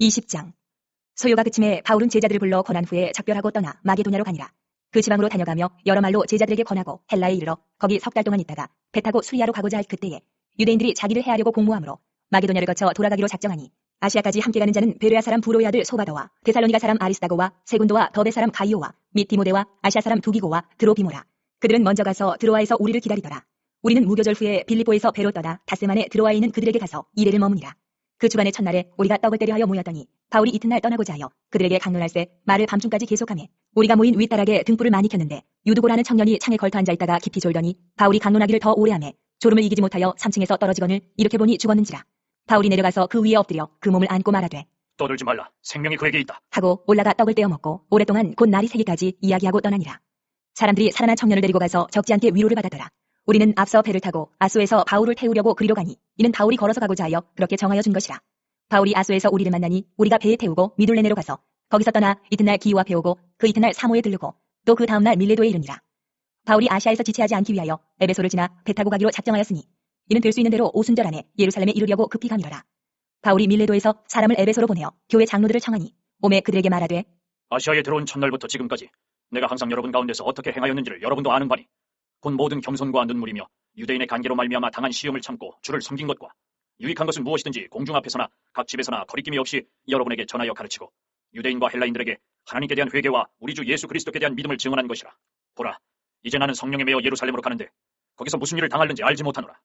20장 소요가 그침에 바울은 제자들을 불러 권한 후에 작별하고 떠나 마게도냐로 가니라. 그 지방으로 다녀가며 여러 말로 제자들에게 권하고 헬라에 이르러 거기 석 달 동안 있다가 배 타고 수리아로 가고자 할 그때에 유대인들이 자기를 해하려고 공모하므로 마게도냐를 거쳐 돌아가기로 작정하니 아시아까지 함께 가는 자는 베레아 사람 부로의 아들 소바더와 데살로니가 사람 아리스다고와 세군도와 더베 사람 가이오와 및 디모데와 아시아 사람 두기고와 드로비모라. 그들은 먼저 가서 드로아에서 우리를 기다리더라. 우리는 무교절 후에 빌리포에서 배로 떠나 닷새만에 드로아에 있는 그들에게 가서 이래를 머무니라. 그 주간의 첫날에 우리가 떡을 때려 하여 모였더니 바울이 이튿날 떠나고자 하여 그들에게 강론할세 말을 밤중까지 계속하며 우리가 모인 윗다락에 등불을 많이 켰는데 유두고라는 청년이 창에 걸터 앉아 있다가 깊이 졸더니 바울이 강론하기를 더 오래 하며 졸음을 이기지 못하여 3층에서 떨어지거늘 이렇게 보니 죽었는지라 바울이 내려가서 그 위에 엎드려 그 몸을 안고 말하되 떠들지 말라. 생명이 그에게 있다. 하고 올라가 떡을 떼어 먹고 오랫동안 곧 날이 새기까지 이야기하고 떠나니라. 사람들이 살아난 청년을 데리고 가서 적지 않게 위로를 받았더라. 우리는 앞서 배를 타고 아소에서 바울을 태우려고 그리로 가니 이는 바울이 걸어서 가고자 하여 그렇게 정하여 준 것이라. 바울이 아소에서 우리를 만나니 우리가 배에 태우고 미둘레네로 가서 거기서 떠나 이튿날 기우와 배우고 그 이튿날 사모에 들르고 또 그 다음날 밀레도에 이르니라. 바울이 아시아에서 지체하지 않기 위하여 에베소를 지나 배 타고 가기로 작정하였으니 이는 될 수 있는 대로 오순절 안에 예루살렘에 이르려고 급히 가미러라. 바울이 밀레도에서 사람을 에베소로 보내어 교회 장로들을 청하니 오매 그들에게 말하되 아시아에 들어온 첫날부터 지금까지 내가 항상 여러분 가운데서 어떻게 행하였는지를 여러분도 아는 바니 곧 모든 겸손과 눈물이며 유대인의 관계로 말미암아 당한 시험을 참고 주를 섬긴 것과 유익한 것은 무엇이든지 공중 앞에서나 각 집에서나 거리낌이 없이 여러분에게 전하여 가르치고 유대인과 헬라인들에게 하나님께 대한 회개와 우리 주 예수 그리스도께 대한 믿음을 증언한 것이라. 보라, 이제 나는 성령에 매어 예루살렘으로 가는데 거기서 무슨 일을 당할는지 알지 못하노라.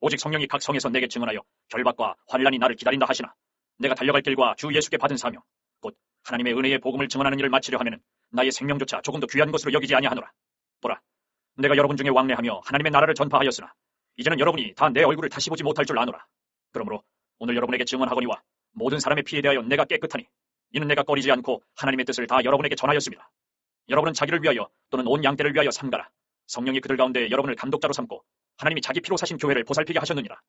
오직 성령이 각 성에서 내게 증언하여 결박과 환란이 나를 기다린다 하시나 내가 달려갈 길과 주 예수께 받은 사명 곧 하나님의 은혜의 복음을 증언하는 일을 마치려 하면은 나의 생명조차 조금 더 귀한 것으로 여기지 아니하노라. 보라, 내가 여러분 중에 왕래하며 하나님의 나라를 전파하였으나 이제는 여러분이 다 내 얼굴을 다시 보지 못할 줄 아노라. 그러므로 오늘 여러분에게 증언하거니와 모든 사람의 피에 대하여 내가 깨끗하니 이는 내가 꺼리지 않고 하나님의 뜻을 다 여러분에게 전하였습니다. 여러분은 자기를 위하여 또는 온 양떼를 위하여 삼가라. 성령이 그들 가운데 여러분을 감독자로 삼고 하나님이 자기 피로 사신 교회를 보살피게 하셨느니라.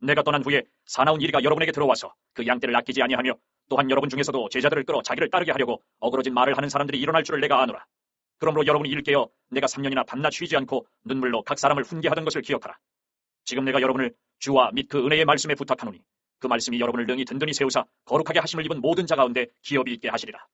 내가 떠난 후에 사나운 이리가 여러분에게 들어와서 그 양떼를 아끼지 아니하며 또한 여러분 중에서도 제자들을 끌어 자기를 따르게 하려고 어그러진 말을 하는 사람들이 일어날 줄을 내가 아노라. 그러므로 여러분이 일깨어 내가 3년이나 밤낮 쉬지 않고 눈물로 각 사람을 훈계하던 것을 기억하라. 지금 내가 여러분을 주와 및 그 은혜의 말씀에 부탁하노니 그 말씀이 여러분을 능히 든든히 세우사 거룩하게 하심을 입은 모든 자 가운데 기업이 있게 하시리라.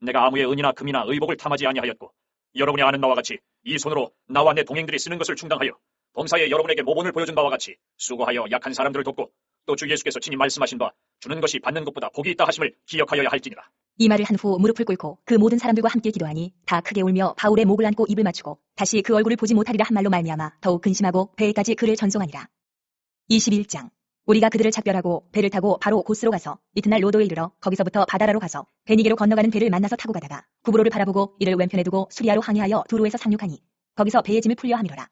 내가 아무의 은이나 금이나 의복을 탐하지 아니하였고 여러분이 아는 바와 같이 이 손으로 나와 내 동행들이 쓰는 것을 충당하여 범사에 여러분에게 모본을 보여준 바와 같이 수고하여 약한 사람들을 돕고 또 주 예수께서 친히 말씀하신 바 주는 것이 받는 것보다 복이 있다 하심을 기억하여야 할지니라. 이 말을 한 후 무릎을 꿇고 그 모든 사람들과 함께 기도하니 다 크게 울며 바울의 목을 안고 입을 맞추고 다시 그 얼굴을 보지 못하리라 한 말로 말미암아 더욱 근심하고 배에까지 그를 전송하니라. 21장 우리가 그들을 작별하고 배를 타고 바로 고스로 가서 이튿날 로도에 이르러 거기서부터 바다라로 가서 베니게로 건너가는 배를 만나서 타고 가다가 구브로를 바라보고 이를 왼편에 두고 수리아로 항해하여 두로에서 상륙하니 거기서 배의 짐을 풀려 함이로라.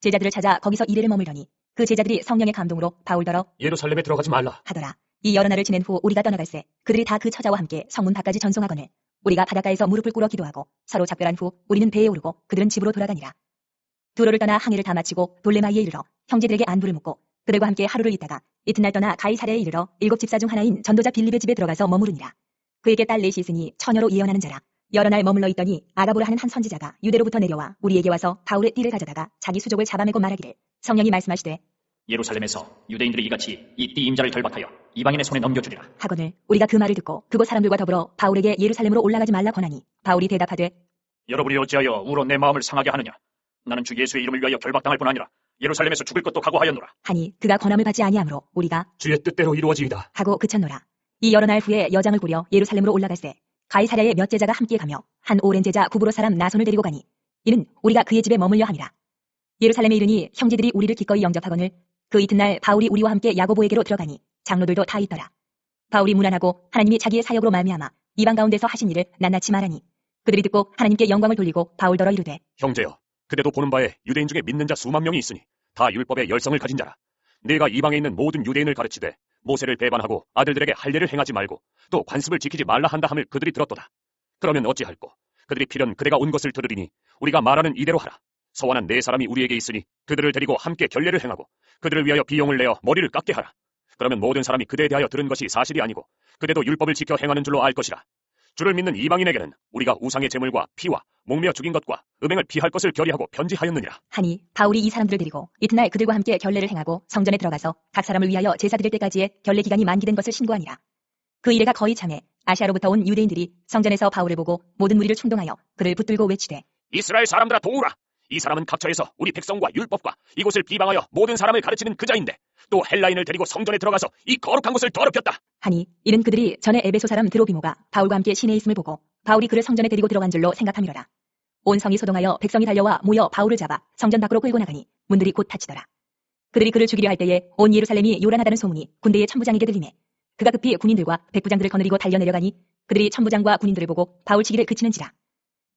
제자들을 찾아 거기서 이래를 머물더니 그 제자들이 성령의 감동으로 바울더러 예루살렘에 들어가지 말라. 하더라. 이 여러 날을 지낸 후 우리가 떠나갈새 그들이 다 그 처자와 함께 성문 밖까지 전송하거늘 우리가 바닷가에서 무릎을 꿇어 기도하고 서로 작별한 후 우리는 배에 오르고 그들은 집으로 돌아가니라. 두로를 떠나 항해를 다 마치고 돌레마이에 이르러 형제들에게 안부를 묻고 그들과 함께 하루를 있다가 이튿날 떠나 가이사랴에 이르러 일곱 집사 중 하나인 전도자 빌립의 집에 들어가서 머무르니라. 그에게 딸 넷이 있으니 처녀로 예언하는 자라. 여러 날 머물러 있더니 아가보라 하는 한 선지자가 유대로부터 내려와 우리에게 와서 바울의 띠를 가져다가 자기 수족을 잡아매고 말하기를 성령이 말씀하시되 예루살렘에서 유대인들이 이같이 이 띠 임자를 결박하여 이방인의 손에 넘겨주리라. 하거늘 우리가 그 말을 듣고 그곳 사람들과 더불어 바울에게 예루살렘으로 올라가지 말라 권하니 바울이 대답하되 여러분이 어찌하여 우로 내 마음을 상하게 하느냐? 나는 주 예수의 이름을 위하여 결박당할 뿐 아니라 예루살렘에서 죽을 것도 각오하였노라. 하니 그가 권함을 받지 아니하므로 우리가 주의 뜻대로 이루어지이다. 하고 그쳤노라. 이 여러 날 후에 여장을 꾸려 예루살렘으로 올라갈새 가이사랴의 몇 제자가 함께 가며 한 오랜 제자 구브로 사람 나손을 데리고 가니 이는 우리가 그의 집에 머물려 함이라. 예루살렘에 이르니 형제들이 우리를 기꺼이 영접하거늘 그 이튿날 바울이 우리와 함께 야고보에게로 들어가니 장로들도 다 있더라. 바울이 무난하고 하나님이 자기의 사역으로 말미암아 이방 가운데서 하신 일을 낱낱이 말하니 그들이 듣고 하나님께 영광을 돌리고 바울더러 이르되 형제여, 그대도 보는 바에 유대인 중에 믿는 자 수만 명이 있으니 다 율법의 열성을 가진 자라. 네가 이방에 있는 모든 유대인을 가르치되 모세를 배반하고 아들들에게 할례를 행하지 말고 또 관습을 지키지 말라 한다 함을 그들이 들었도다. 그러면 어찌할꼬? 그들이 필연 그대가 온 것을 들으리니 우리가 말하는 이대로 하라. 서원한 네 사람이 우리에게 있으니 그들을 데리고 함께 결례를 행하고 그들을 위하여 비용을 내어 머리를 깎게 하라. 그러면 모든 사람이 그대에 대하여 들은 것이 사실이 아니고 그대도 율법을 지켜 행하는 줄로 알 것이라. 주를 믿는 이방인에게는 우리가 우상의 제물과 피와 목매어 죽인 것과 음행을 피할 것을 결의하고 편지하였느니라. 하니 바울이 이 사람들을 데리고 이튿날 그들과 함께 결례를 행하고 성전에 들어가서 각 사람을 위하여 제사 드릴 때까지의 결례 기간이 만기된 것을 신고하니라. 그 이래가 거의 장해 아시아로부터 온 유대인들이 성전에서 바울을 보고 모든 무리를 충동하여 그를 붙들고 외치되 이스라엘 사람들아 도우라. 이 사람은 각처에서 우리 백성과 율법과 이곳을 비방하여 모든 사람을 가르치는 그자인데 또 헬라인을 데리고 성전에 들어가서 이 거룩한 곳을 더럽혔다. 하니 이는 그들이 전에 에베소 사람 드로비모가 바울과 함께 시내에 있음을 보고 바울이 그를 성전에 데리고 들어간 줄로 생각함이로라. 온 성이 소동하여 백성이 달려와 모여 바울을 잡아 성전 밖으로 끌고 나가니 문들이 곧 닫히더라. 그들이 그를 죽이려 할 때에 온 예루살렘이 요란하다는 소문이 군대의 천부장에게 들리매 그가 급히 군인들과 백부장들을 거느리고 달려 내려가니 그들이 천부장과 군인들을 보고 바울 치기를 그치는지라.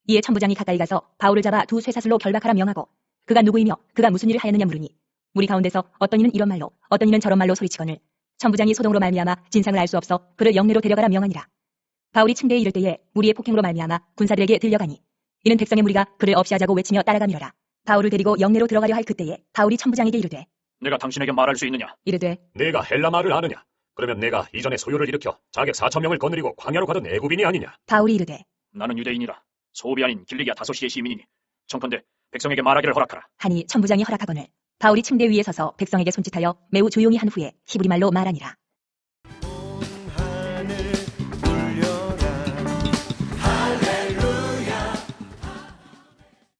이에 천부장이 가까이 가서 바울을 잡아 두 쇠사슬로 결박하라 명하고 그가 누구이며 그가 무슨 일을 하였느냐 물으니 우리 가운데서 어떤 이는 이런 말로 어떤 이는 저런 말로 소리치거늘 천부장이 소동으로 말미암아 진상을 알 수 없어 그를 영내로 데려가라 명하니라. 바울이 층대에 이를 때에 무리의 폭행으로 말미암아 군사들에게 들려가니 이는 백성의 무리가 그를 없이 하자고 외치며 따라가미러라. 바울을 데리고 영내로 들어가려 할 그때에 바울이 천부장에게 이르되 내가 당신에게 말할 수 있느냐? 이르되 내가 헬라 말을 아느냐? 그러면 내가 이전에 소요를 일으켜 자객 4천 명을 거느리고 광야로 가던 애굽인이 아니냐? 바울이 이르되 나는 유대인이라 소비 아닌 길리기아 다소시의 시민이니 청컨대 백성에게 말하기를 허락하라. 하니 천부장이 허락하거늘 바울이 침대 위에 서서 백성에게 손짓하여 매우 조용히 한 후에 히브리 말로 말하니라.